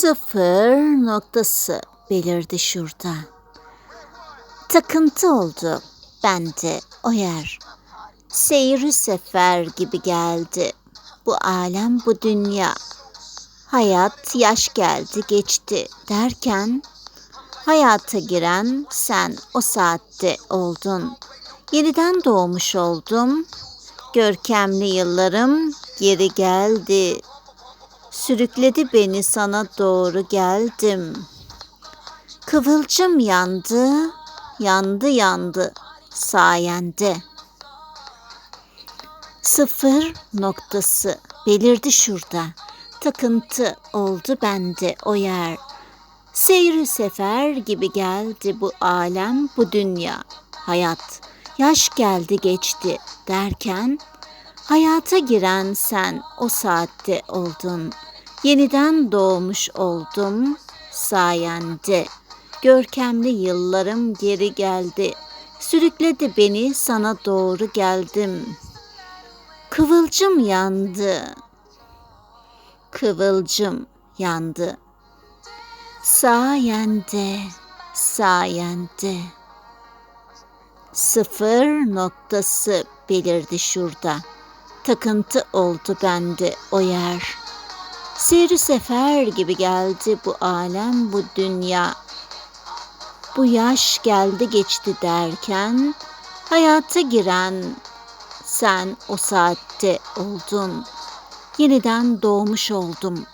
Sıfır noktası belirdi şurada. Takıntı oldu bende o yer. Seyri sefer gibi geldi. Bu alem bu dünya. Hayat yaş geldi geçti derken hayata giren sen o saatte oldun. Yeniden doğmuş oldum. Görkemli yıllarım geri geldi. Sürükledi beni sana doğru geldim. Kıvılcım yandı, yandı yandı sayende. Sıfır noktası belirdi şurada. Takıntı oldu bende o yer. Seyri sefer gibi geldi bu alem, bu dünya, hayat. Yaş geldi geçti derken hayata giren sen o saatte oldun. Yeniden doğmuş oldum sayende. Görkemli yıllarım geri geldi. Sürükledi beni sana doğru geldim. Kıvılcım yandı. Kıvılcım yandı. Sayende, sayende. Sıfır noktası belirdi şurada. Takıntı oldu bende o yer. Seyri sefer gibi geldi bu alem, bu dünya. Bu yaş geldi geçti derken hayata giren sen o saatte oldun. Yeniden doğmuş oldum.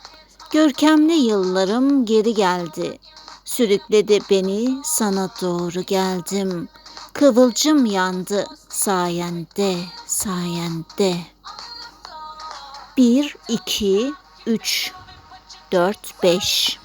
Görkemli yıllarım geri geldi. Sürükledi beni sana doğru geldim. Kıvılcım yandı sayende, sayende. Bir, iki, üç, dört, beş.